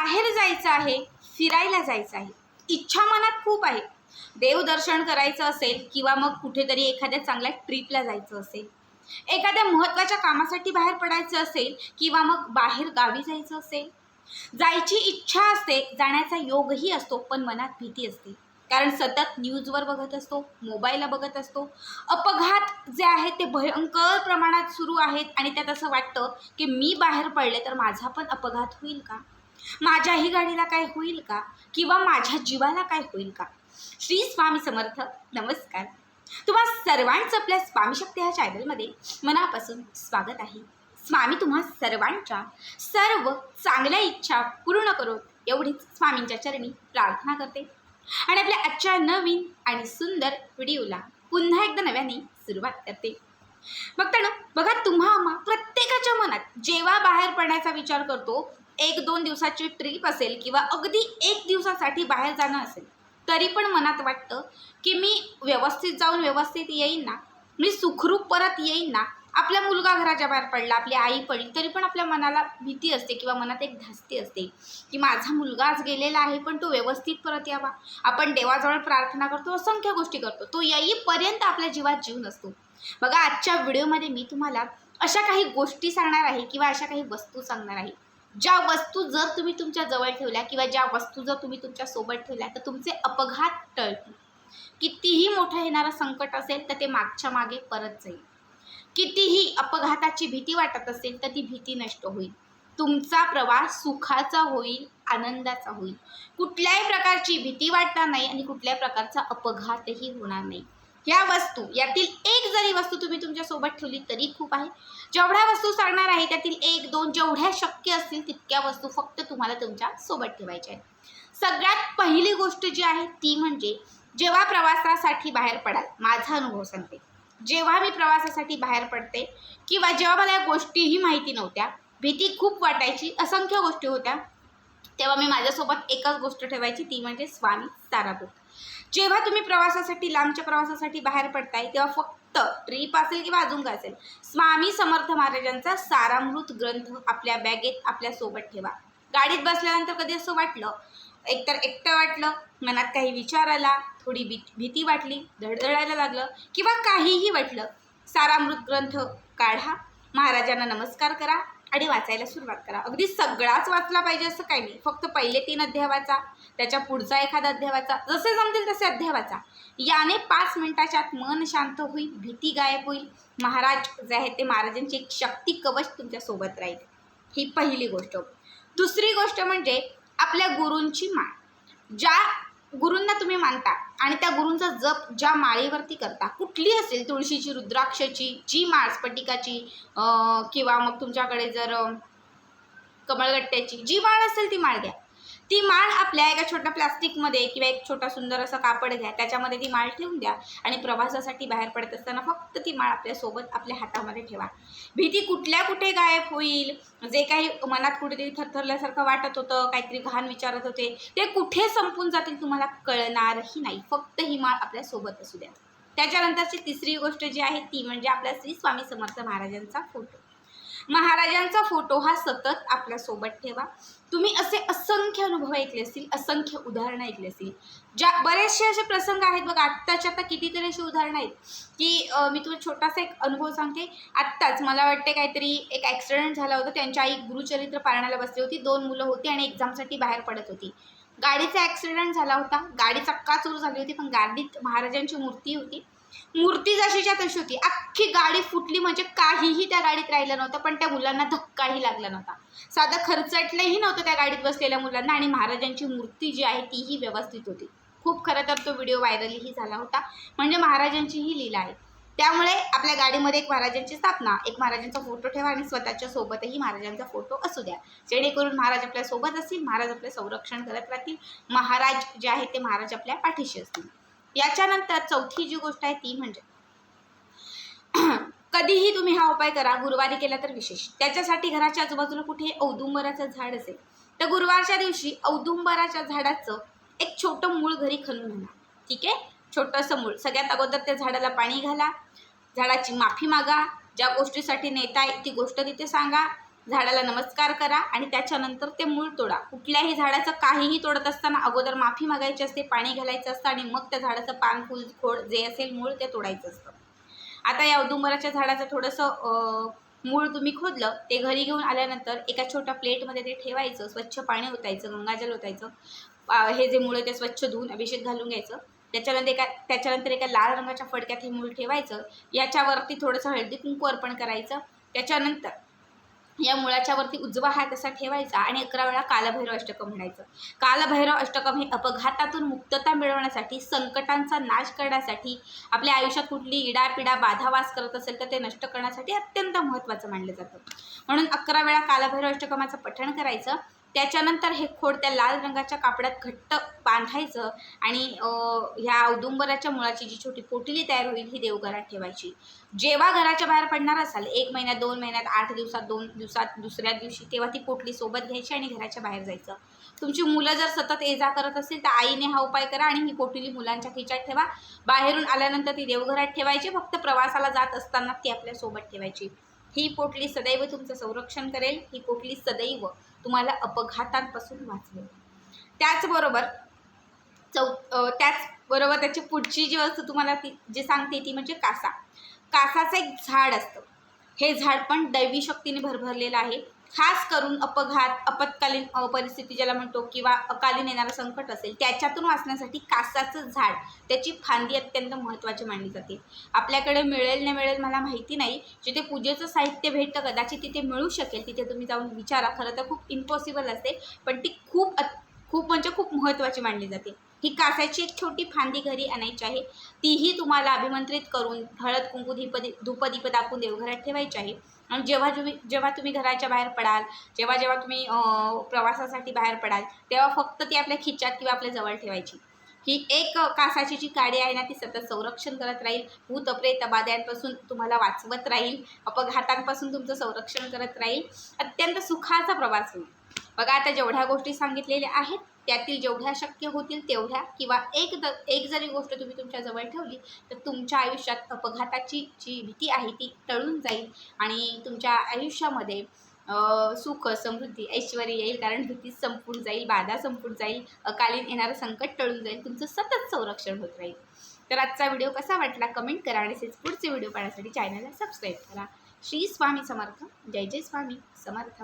बाहेर जायचं आहे फिरायला जायचं आहे. इच्छा मनात खूप आहे. देवदर्शन करायचं असेल किंवा मग कुठेतरी एखाद्या चांगल्या ट्रिपला जायचं असेल. एखाद्या महत्त्वाच्या कामासाठी बाहेर पडायचं असेल किंवा मग बाहेर गावी जायचं असेल. जायची इच्छा असते जाण्याचा योगही असतो पण मनात भीती असते. कारण सतत न्यूजवर बघत असतो मोबाईलला बघत असतो. अपघात जे आहेत ते भयंकर प्रमाणात सुरू आहेत आणि त्यात असं वाटतं की मी बाहेर पडले तर माझा पण अपघात होईल का? माझ्याही गाडीला काय होईल का? किंवा माझ्या जीवाला काय होईल का? श्री स्वामी समर्थ नमस्कार. तुम्हा सर्वांचं आपल्या स्वामी शक्ती ह्या चॅनलमध्ये मनापासून स्वागत आहे. स्वामी तुम्हा सर्वांच्या सर्व चांगल्या इच्छा पूर्ण करो एवढीच स्वामींच्या चरणी प्रार्थना करते. आणि आपल्या आजच्या नवीन आणि सुंदर व्हिडिओला पुन्हा एकदा नव्याने सुरुवात करते. बघताना बघा तुम्हा आम्हा प्रत्येकाच्या मनात जेव्हा बाहेर पडण्याचा विचार करतो एक दोन दिवसाची ट्रिप असेल किंवा अगदी एक दिवसासाठी बाहेर जाणं असेल तरी पण मनात वाटतं की मी व्यवस्थित जाऊन व्यवस्थित येईन ना? मी सुखरूप परत येईन ना? आपला मुलगा घराच्या बाहेर पडला आपली आई पडली तरी पण आपल्या मनाला भीती असते किंवा मनात एक धास्ती असते की माझा मुलगा आज गेलेला आहे पण तो व्यवस्थित परत यावा. आपण देवाजवळ प्रार्थना करतो असंख्य गोष्टी करतो. तो येईपर्यंत आपल्या जीवात जीव नसतो. बघा आजच्या व्हिडिओमध्ये मी तुम्हाला अशा काही गोष्टी सांगणार आहे किंवा अशा काही वस्तू सांगणार आहे. ज्या वस्तू जर तुम्ही तुमच्या जवळ ठेवल्या किंवा ज्या वस्तू जर तुम्ही तुमच्यासोबत ठेवल्या तर तुमचे अपघात टळतील. कितीही मोठं येणारं संकट असेल तर ते मागच्या मागे परत जाईल. कितीही अपघाताची भीती वाटत असेल तर ती भीती नष्ट होईल. तुमचा प्रवास सुखाचा होईल आनंदाचा होईल. कुठल्याही प्रकारची भीती वाटणार नाही आणि कुठल्याही प्रकारचा अपघातही होणार नाही. ह्या वस्तू यातील एक जरी वस्तू तुम्ही तुमच्यासोबत ठेवली तरी खूप आहे. जेवढ्या वस्तू सांगणार आहे त्यातील एक दोन जेवढ्या शक्य असतील तितक्या वस्तू फक्त तुम्हाला तुमच्यासोबत ठेवायच्या आहेत. सगळ्यात पहिली गोष्ट जी आहे ती म्हणजे जेव्हा प्रवासासाठी बाहेर पडाल माझा अनुभव सांगते. जेव्हा मी प्रवासासाठी बाहेर पडते किंवा जेव्हा मला या गोष्टीही माहिती नव्हत्या भीती खूप वाटायची असंख्य गोष्टी होत्या तेव्हा मी माझ्यासोबत एकच गोष्ट ठेवायची ती म्हणजे स्वामी साराभूत जेव्हा तुम्ही प्रवासासाठी लांबच्या प्रवासासाठी बाहेर पडताय तेव्हा फक्त ट्रीप असेल किंवा अजून काय असेल स्वामी समर्थ महाराजांचा सारामृत ग्रंथ आपल्या बॅगेत आपल्यासोबत ठेवा. गाडीत बसल्यानंतर कधी असं वाटलं एकतर एकटं वाटलं मनात काही विचार आला थोडी भी भीती वाटली धडधडायला लागलं किंवा काहीही वाटलं सारामृत ग्रंथ काढा. महाराजांना नमस्कार करा आणि वाचायला सुरुवात करा. अगदी सगळाच वाचला पाहिजे असं काही नाही. फक्त पहिले तीन अध्याय वाचा त्याच्या पुढचा एखादा अध्याय वाचा जसे जमतील तसे अध्याय वाचा. याने पाच मिनिटाच्या आत मन शांत होईल भीती गायब होईल. महाराज जे आहेत ते महाराजांची एक शक्ती कवच तुमच्यासोबत राहील. ही पहिली गोष्ट. दुसरी गोष्ट म्हणजे आपल्या गुरूंची माळ. ज्या गुरूंना तुम्ही मानता आणि त्या गुरूंचा जप ज्या माळेवरती करता कुठली असेल तुळशीची रुद्राक्षाची जी माळ स्फटिकाची किंवा मग तुमच्याकडे जर कमळगट्ट्याची जी माळ असेल ती माळ घ्या ती माळ आपल्या एका छोट्या प्लास्टिकमध्ये किंवा एक छोटा सुंदर असं कापड घ्या त्याच्यामध्ये ती माळ ठेवून द्या आणि प्रवासासाठी बाहेर पडत असताना फक्त ती माळ आपल्यासोबत आपल्या हातामध्ये ठेवा. भीती कुठल्या कुठे गायब होईल? जे काही मनात कुठेतरी थरथरल्यासारखं वाटत होतं काहीतरी घाण विचारत होते ते कुठे संपून जातील तुम्हाला कळणारही नाही. फक्त ही माळ आपल्यासोबत असू द्या. त्याच्यानंतरची तिसरी गोष्ट जी आहे ती म्हणजे आपल्या श्री स्वामी समर्थ महाराजांचा फोटो महाराजांचा फोटो हा सतत आपल्यासोबत ठेवा. तुम्ही असे असंख्य अनुभव ऐकले असतील असंख्य उदाहरणं ऐकली असतील. ज्या बरेचसे असे प्रसंग आहेत बघा आत्ताच्या आता कितीतरी अशी उदाहरणं आहेत की मी तुम्हाला छोटासा एक अनुभव सांगते. आत्ताच मला वाटते काहीतरी एक ॲक्सिडेंट झाला होता. त्यांच्या आई गुरुचरित्र पाळण्याला बसली होती. दोन मुलं होती आणि एक्झामसाठी बाहेर पडत होती. गाडीचा ॲक्सिडेंट झाला होता. गाडी चक्काचूर झाली होती पण गाडीत महाराजांची मूर्ती होती. मूर्ती जशीच्या तशी होती. अख्खी गाडी फुटली म्हणजे काहीही त्या गाडीत राहिलं नव्हतं पण त्या मुलांना धक्काही लागला नव्हता. साधं खर्चटलंही नव्हतं त्या गाडीत बसलेल्या मुलांना आणि महाराजांची मूर्ती जी आहे तीही व्यवस्थित होती. खूप खरं तर तो व्हिडिओ व्हायरलही झाला होता. म्हणजे महाराजांची ही लीला आहे. त्यामुळे आपल्या गाडीमध्ये एक महाराजांची स्थापना एक महाराजांचा फोटो ठेवा आणि स्वतःच्या सोबतही महाराजांचा फोटो असू द्या. जेणेकरून महाराज आपल्यासोबत असतील महाराज आपले संरक्षण करत राहतील. महाराज जे आहेत ते महाराज आपल्या पाठीशी असतील. याच्यानंतर चौथी जी गोष्ट आहे ती म्हणजे कधीही तुम्ही हा उपाय करा गुरुवारी केला तर विशेष. त्याच्यासाठी घराच्या आजूबाजूला कुठे औदुंबराचं झाड असेल तर गुरुवारच्या दिवशी औदुंबराच्या झाडाचं एक छोटं मूळ घरी खणून आणा ठीक आहे? छोटंसं मूळ. सगळ्यात अगोदर त्या झाडाला पाणी घाला. झाडाची माफी मागा. ज्या गोष्टीसाठी नेताय ती गोष्ट तिथे सांगा. झाडाला नमस्कार करा आणि त्याच्यानंतर ते मूळ तोडा. कुठल्याही झाडाचं काहीही तोडत असताना अगोदर माफी मागायची असते पाणी घालायचं असतं आणि मग त्या झाडाचं पान फुल खोड जे असेल मूळ ते तोडायचं असतं. आता या औदुंबराच्या झाडाचं थोडंसं मूळ तुम्ही खोदलं ते घरी घेऊन आल्यानंतर एका छोट्या प्लेटमध्ये ते ठेवायचं स्वच्छ पाणी ओतायचं गंगाजल ओतायचं हे जे मूळ ते स्वच्छ धुवून अभिषेक घालून घ्यायचं. त्याच्यानंतर एका त्याच्यानंतर एका लाल रंगाच्या फडक्यात हे मूळ ठेवायचं. याच्यावरती थोडंसं हळदी कुंकू अर्पण करायचं. त्याच्यानंतर या मुळाच्या वरती उजवा हात असा ठेवायचा आणि अकरा वेळा कालभैरव अष्टकम म्हणायचं. कालभैरव अष्टकम हे अपघातातून मुक्तता मिळवण्यासाठी संकटांचा नाश करण्यासाठी आपल्या आयुष्यात कुठली इडापिडा बाधावास करत असेल तर ते नष्ट करण्यासाठी अत्यंत महत्त्वाचं मानलं जातं. म्हणून अकरा वेळा कालभैरव अष्टकमाचं पठण करायचं. त्याच्यानंतर हे खोड त्या लाल रंगाच्या कापडात घट्ट बांधायचं आणि ह्या औदुंबराच्या मुळाची जी छोटी पोटली तयार होईल ही देवघरात ठेवायची. जेव्हा घराच्या बाहेर पडणार असाल एक महिन्यात दोन महिन्यात आठ दिवसात दोन दिवसात दुसऱ्या दिवशी तेव्हा ती पोटली सोबत घ्यायची आणि घराच्या बाहेर जायचं. तुमची मुलं जर सतत ये जा करत असतील तर आईने हा उपाय करा आणि ही पोटली मुलांच्या खिच्यात ठेवा. बाहेरून आल्यानंतर ती देवघरात ठेवायची फक्त प्रवासाला जात असताना ती आपल्यासोबत ठेवायची. ही पोटली सदैव तुमचं संरक्षण करेल ही पोटली सदैव तुम्हाला अपघातांपासून वाचवेल. त्याचबरोबर चौ त्याचबरोबर त्याची पुढची जी वस्तू तुम्हाला ती जे सांगते ती म्हणजे कासा. कासाचं एक झाड असतं. हे झाड पण दैवी शक्तीने भरभरलेलं आहे. खास करून अपघात आपत्कालीन परिस्थिती ज्याला म्हणतो किंवा अकालीन येणारं संकट असेल त्याच्यातून वाचण्यासाठी कासाचं झाड त्याची फांदी अत्यंत महत्त्वाची मानली जाते. आपल्याकडे मिळेल ना मिळेल मला माहिती नाही. जिथे पूजेचं साहित्य भेटतं कदाचित तिथे मिळू शकेल. तिथे तुम्ही जाऊन विचारा. खरं तर खूप इम्पॉसिबल असते पण ती खूप अत- खूप म्हणजे खूप महत्त्वाची मानली जाते. ही कासाची एक छोटी फांदी घरी आणायची आहे. तीही तुम्हाला अभिमंत्रित करून हळद कुंकू धीप धूपदीप दाखवून देवघरात ठेवायची आहे. आणि जेव्हा तुम्ही जेव्हा तुम्ही घराच्या बाहेर पडाल जेव्हा जेव्हा तुम्ही प्रवासासाठी बाहेर पडाल तेव्हा फक्त ती आपल्या खिच्यात किंवा आपल्या जवळ ठेवायची. ही एक कासाची जी काडी आहे ना ती सतत संरक्षण करत राहील. भूत प्रेत बाध्यांपासून तुम्हाला वाचवत राहील. अपघातांपासून तुमचं संरक्षण करत राहील. अत्यंत सुखाचा प्रवास होईल. बघा आता जेवढ्या गोष्टी सांगितलेल्या आहेत त्यातील जेवढ्या शक्य होतील तेवढ्या किंवा एक द एक जरी गोष्ट तुम्ही तुमच्या जवळ ठेवली तर तुमच्या आयुष्यात अपघाताची जी भीती आहे ती टळून जाईल. आणि तुमच्या आयुष्यामध्ये सुख समृद्धी ऐश्वर येईल कारण भीती संपून जाईल बाधा संपून जाईल अकालीन येणारं संकट टळून जाईल तुमचं सतत संरक्षण होत राहील. तर आजचा व्हिडिओ कसा वाटला कमेंट करा आणि तसेच पुढचे व्हिडिओ पाहण्यासाठी चॅनलला सबस्क्राईब करा. श्री स्वामी समर्थ. जय जय स्वामी. समर्थ.